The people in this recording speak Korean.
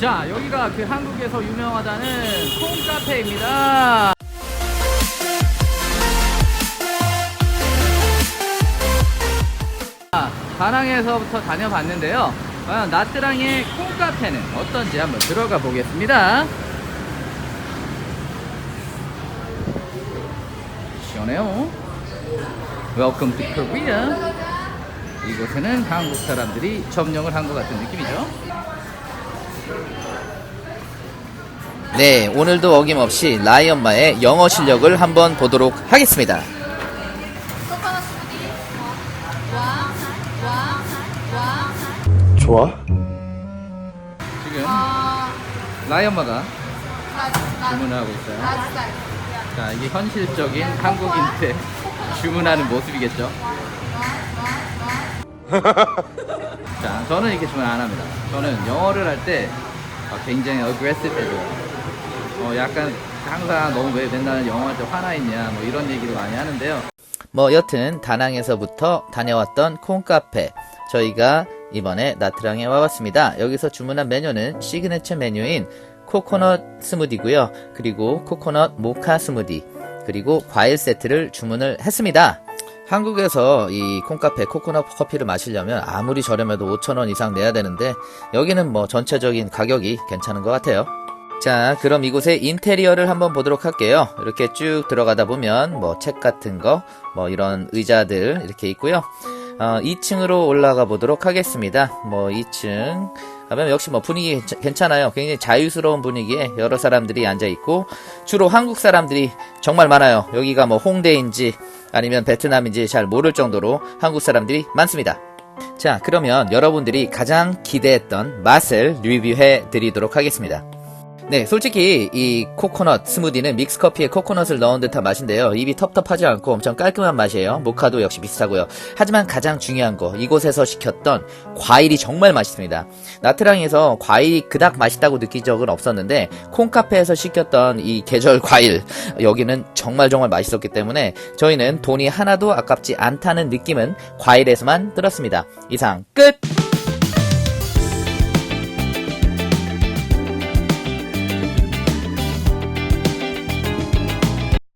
자, 여기가 그 한국에서 유명하다는 콩카페입니다. 자, 다낭에서부터 다녀봤는데요. 과연 나트랑의 콩카페는 어떤지 한번 들어가 보겠습니다. 시원해요. Welcome to Korea. 이곳에는 한국 사람들이 점령을 한 것 같은 느낌이죠. 네, 오늘도 어김없이 라이 엄마의 영어 실력을 한번 보도록 하겠습니다. 좋아? 지금 와, 라이 엄마가 라지, 라지, 주문을 하고 있어요. 자, 이게 현실적인 한국인들 주문하는 모습이겠죠. 자, 저는 이렇게 주문 안 합니다. 저는 영어를 할 때 굉장히 aggressive 해줘요. 어, 약간 항상 너무 왜 맨날 때 화나 있냐, 뭐 이런 얘기를 많이 하는데요. 뭐 여튼 다낭에서부터 다녀왔던 콩카페 저희가 이번에 나트랑에 와봤습니다. 여기서 주문한 메뉴는 시그네처 메뉴인 코코넛 스무디고요. 그리고 코코넛 모카 스무디 그리고 과일 세트를 주문을 했습니다. 한국에서 이 콩카페 코코넛 커피를 마시려면 아무리 저렴해도 5천원 이상 내야 되는데 여기는 뭐 전체적인 가격이 괜찮은 것 같아요. 자, 그럼 이곳의 인테리어를 한번 보도록 할게요. 이렇게 쭉 들어가다 보면 뭐 책 같은 거, 뭐 이런 의자들 이렇게 있고요. 어, 2층으로 올라가 보도록 하겠습니다. 뭐 2층 가면 역시 뭐 분위기 자- 괜찮아요. 굉장히 자유스러운 분위기에 여러 사람들이 앉아 있고 주로 한국 사람들이 정말 많아요. 여기가 뭐 홍대인지 아니면 베트남인지 잘 모를 정도로 한국 사람들이 많습니다. 자, 그러면 여러분들이 가장 기대했던 맛을 리뷰해 드리도록 하겠습니다. 네, 솔직히 이 코코넛 스무디는 믹스 커피에 코코넛을 넣은 듯한 맛인데요. 입이 텁텁하지 않고 엄청 깔끔한 맛이에요. 모카도 역시 비슷하고요. 하지만 가장 중요한 거, 이곳에서 시켰던 과일이 정말 맛있습니다. 나트랑에서 과일이 그닥 맛있다고 느낀 적은 없었는데 콩카페에서 시켰던 이 계절 과일 여기는 정말 정말 맛있었기 때문에 저희는 돈이 하나도 아깝지 않다는 느낌은 과일에서만 들었습니다. 이상 끝!